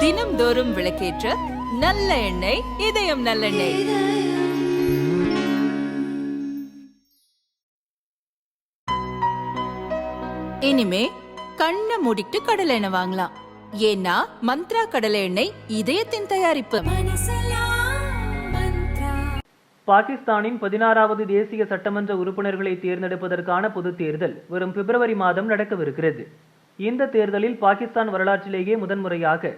தினம்தோறும் விளக்கேற்ற நல்ல எண்ணெய் இதயம் நல்லெண்ணெய். இனிமே கண்ணை மூடிட்டு கடலை எண்ணெய் வாங்கலாம். ஏன்னா மந்த்ரா கடலை எண்ணெய் இதயத்தின் தயாரிப்பு. பாகிஸ்தானின் பதினாறாவது தேசிய சட்டமன்ற உறுப்பினர்களை தேர்ந்தெடுப்பதற்கான பொதுத் தேர்தல் வரும் பிப்ரவரி மாதம் நடக்கவிருக்கிறது. இந்த தேர்தலில் பாகிஸ்தான் வரலாற்றிலேயே முதன்முறையாக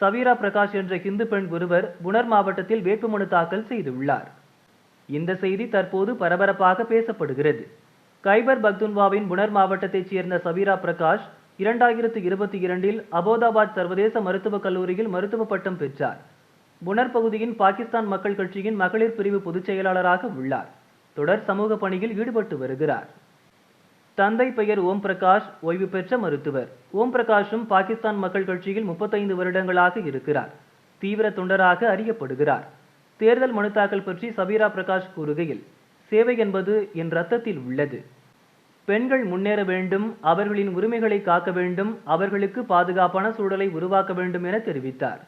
சவீரா பிரகாஷ் என்ற இந்து பெண் ஒருவர் புனர் மாவட்டத்தில் வேட்புமனு தாக்கல் செய்துள்ளார். இந்த செய்தி தற்போது பரபரப்பாக பேசப்படுகிறது. கைபர் பக்துன்வாவின் புனர் மாவட்டத்தைச் சேர்ந்த சவீரா பிரகாஷ் இரண்டாயிரத்து இருபத்தி இரண்டில் அபோதாபாத் சர்வதேச மருத்துவக் கல்லூரியில் மருத்துவ பட்டம் பெற்றார். புனர் பகுதியின் பாகிஸ்தான் மக்கள் கட்சியின் மகளிர் பிரிவு பொதுச் செயலாளராக உள்ளார். தொடர் சமூக பணியில் ஈடுபட்டு வருகிறார். தந்தை பெயர் ஓம் பிரகாஷ் ஓய்வு பெற்ற மருத்துவர். ஓம் பிரகாஷும் பாகிஸ்தான் மக்கள் கட்சியில் முப்பத்தைந்து வருடங்களாக இருக்கிறார். தீவிர தொண்டராக அறியப்படுகிறார். தேர்தல் மனு தாக்கல் பற்றி சபீரா பிரகாஷ் கூறுகையில் சேவை என்பது என் ரத்தத்தில் உள்ளது. பெண்கள் முன்னேற வேண்டும் அவர்களின் உரிமைகளை காக்க வேண்டும் அவர்களுக்கு பாதுகாப்பான சூழலை உருவாக்க வேண்டும் என தெரிவித்தார்.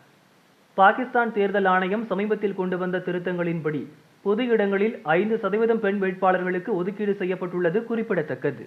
பாகிஸ்தான் தேர்தல் ஆணையம் சமீபத்தில் கொண்டு வந்த திருத்தங்களின்படி பொது இடங்களில் ஐந்து சதவீதம் பெண் வேட்பாளர்களுக்கு ஒதுக்கீடு செய்யப்பட்டுள்ளது குறிப்பிடத்தக்கது.